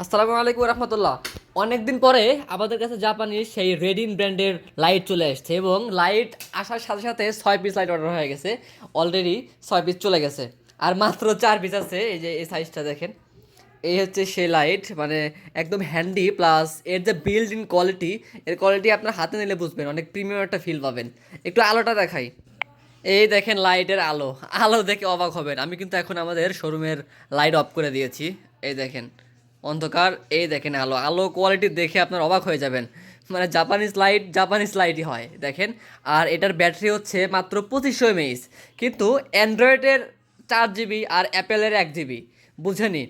আসসালামু আলাইকুম রহমতুল্লাহ। অনেকদিন পরে আমাদের কাছে জাপানির সেই রেডিন ব্র্যান্ডের লাইট চলে আসছে এবং লাইট আসার সাথে সাথে ছয় পিস লাইট অর্ডার হয়ে গেছে। অলরেডি ছয় পিস চলে গেছে। আর মাত্র চার পিস আছে, এই যে এই সাইজটা দেখেন। এই হচ্ছে সেই লাইট মানে একদম হ্যান্ডি প্লাস এর যে বিল্ড ইন কোয়ালিটি এর কোয়ালিটি আপনার হাতে নিলে বুঝবেন, অনেক প্রিমিয়াম একটা ফিল পাবেন। একটু আলোটা দেখাই। এই দেখেন লাইটের আলো। আলো দেখে অবাক হবেন। আমি কিন্তু এখন আমাদের শোরুমের লাইট অফ করে দিয়েছি। এই দেখেন। অন্ধকার, এই দেখেন আলো। আলো কোয়ালিটি দেখে আপনার অবাক হয়ে যাবেন। মানে জাপানিজ লাইট জাপানিজ লাইটই হয়, দেখেন। আর এটার ব্যাটারি হচ্ছে মাত্র পঁচিশশো এমএইচ কিন্তু অ্যান্ড্রয়েডের চার জিবি আর অ্যাপেলের এক জিবি বুঝেনি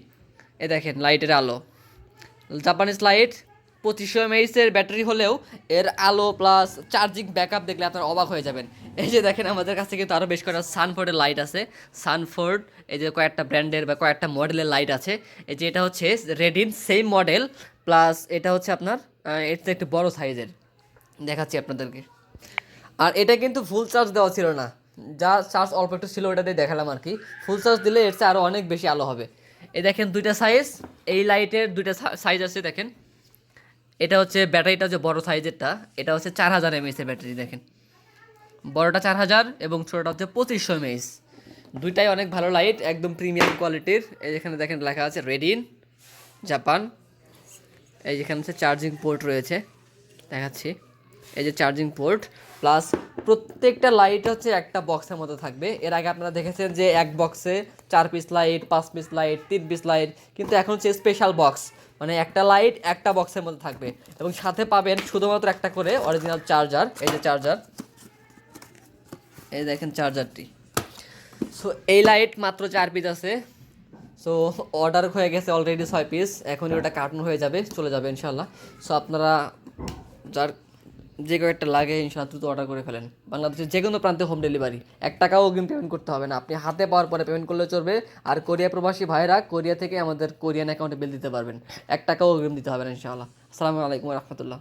এ দেখেন লাইটের আলো। জাপানিজ লাইট পঁচিশশো এমএইচের ব্যাটারি হলেও এর আলো প্লাস চার্জিং ব্যাকআপ দেখলে আপনার অবাক হয়ে যাবেন। এই যে দেখেন, আমাদের কাছে কিন্তু আরও বেশ কয়েকটা সানফোর্ডের লাইট আছে। সানফোর্ড এই যে কয়েকটা ব্র্যান্ডের বা কয়েকটা মডেলের লাইট আছে। এই যে এটা হচ্ছে রেডিন সেম মডেল প্লাস এটা হচ্ছে আপনার এটা একটু বড় সাইজের দেখাচ্ছি আপনাদেরকে। আর এটা কিন্তু ফুল চার্জ দেওয়া ছিল না। যা চার্জ অল্প একটু ছিল ওটা দিয়ে দেখালাম আর কি। ফুল চার্জ দিলে এর চেয়ে আরও অনেক বেশি আলো হবে। এই দেখেন দুইটা সাইজ এই লাইটের দুইটা সাইজ আছে, দেখেন। এটা হচ্ছে ব্যাটারিটা যে বড় সাইজেরটা, এটা হচ্ছে চার হাজার এমএএস এর ব্যাটারি, দেখেন। বড়টা চার হাজার এবং ছোটোটা হচ্ছে পঁচিশশো এমএএস দুইটাই অনেক ভালো লাইট একদম প্রিমিয়াম কোয়ালিটির এই যেখানে দেখেন লেখা আছে রেডিন জাপান এই যেখানে হচ্ছে চার্জিং পোর্ট রয়েছে, দেখাচ্ছি। এই যে চার্জিং পোর্ট প্লাস প্রত্যেকটা লাইট হচ্ছে একটা বক্সের মতো থাকবে। এর আগে আপনারা দেখেছেন যে এক বক্সে চার পিস লাইট পাঁচ পিস লাইট তিন পিস লাইট কিন্তু এখন হচ্ছে স্পেশাল বক্স মানে একটা লাইট একটা বক্সের মধ্যে থাকবে। এবং সাথে পাবেন শুধুমাত্র একটা করে অরিজিনাল চার্জার এই যে চার্জার এই দেখেন চার্জারটি সো এই লাইট মাত্র চার পিস আছে। সো অর্ডার হয়ে গেছে অলরেডি ছয় পিস এখনই ওটা কার্টুন হয়ে যাবে, চলে যাবে ইনশাল্লাহ সো আপনারা যার যে কয়েকটা লাগে ইনশাল্লাহ দ্রুত অর্ডার করে ফেলেন। বাংলাদেশের যে কোনো প্রান্তে হোম ডেলিভারি এক টাকাও অগ্রিম পেমেন্ট করতে হবে না। আপনি হাতে পাওয়ার পরে পেমেন্ট করলে চলবে। আর কোরিয়া প্রবাসী ভাইরা কোরিয়া থেকে আমাদের কোরিয়ান অ্যাকাউন্টে বিল দিতে পারবেন। এক টাকাও অগ্রিম দিতে হবে না, ইনশাআল্লাহ। আসসালামু আলাইকুম রহমতুল্লাহ।